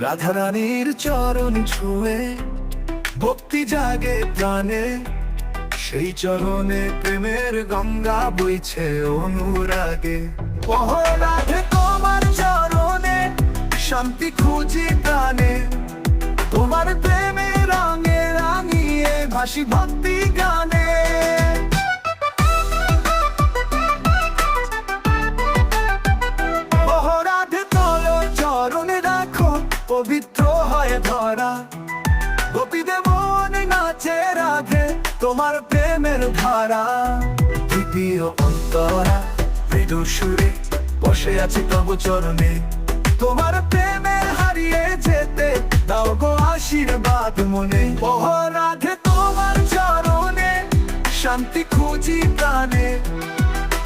রাধারানীর চরণ ছুঁয়ে, ভক্তি জাগে প্রাণে। সেই চরণে প্রেমের গঙ্গা বইছে অনুরাগে। ওহ তোমার চরণে শান্তি খুঁজি প্রাণে। তোমার প্রেমে রঙে রাঙিয়ে ভাসি ভক্তি পবিত্র হয়ে ধরা। গোপীদের মনে নাচে রাধে তোমার প্রেমের ধারা। দ্বিতীয় অন্তরা, মৃদু সুরে বসে আছে তব চরণে। তোমার প্রেমে হারিয়ে যেতে দাও গো আশীর্বাদ মনে। ওহ রাধে তোমার চরণে শান্তি খুঁজি প্রাণে।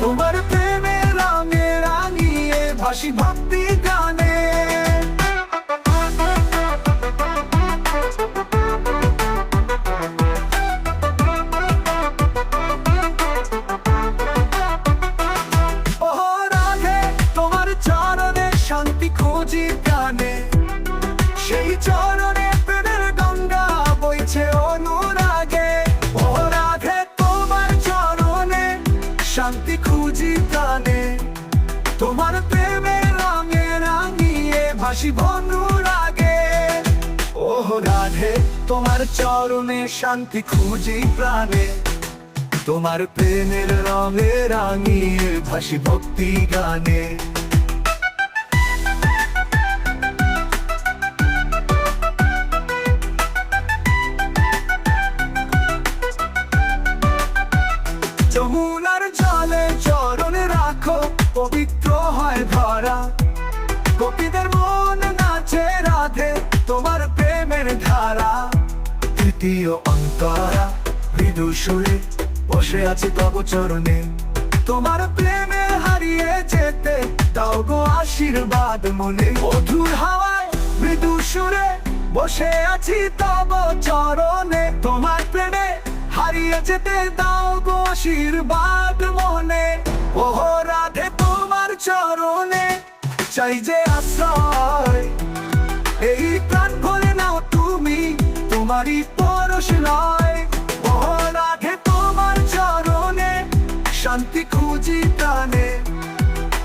তোমার প্রেমে রঙে রাঙিয়ে ভাসি ভক্তি খুঁজি প্রাণে। সেই চরণে প্রেমের গঙ্গা বইছে অনুরাগে। ও রাধে তোমার চরণে শান্তি খুঁজি প্রাণে। তোমার প্রেমে রঙে রাঙিয়ে ভাসি বনুরাগে ও রাধে, তোমার চরণে শান্তি খুঁজি প্রাণে। তোমার প্রেমের রঙে রাঙিয়ে ভাসি ভক্তি গানে। পবিত্র হয় ধরা গোপীদের মন নাচে রাধে তোমার প্রেমের ধারা। তৃতীয় অন্তরা, মৃদু সুরে বসে আছে তব চরণে। তোমার প্রেমে হারিয়ে যেতে, দাও গো আশীর্বাদ মনে। মধুর হাওয়ায় মৃদু সুরে বসে আছি তব চরণে। তোমার প্রেমে হারিয়ে যেতে, দাও গো আশীর্বাদ মনে। চাই যে আশ্রয়। এই প্রাণ ভরে নাও তুমি, তোমারই পরশ নয়। বহর আগে তোমার চরণে, শান্তি খুঁজি টানে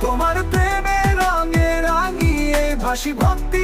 তোমার প্রেমে রঙে রাঙিয়ে ভাসি ভক্তি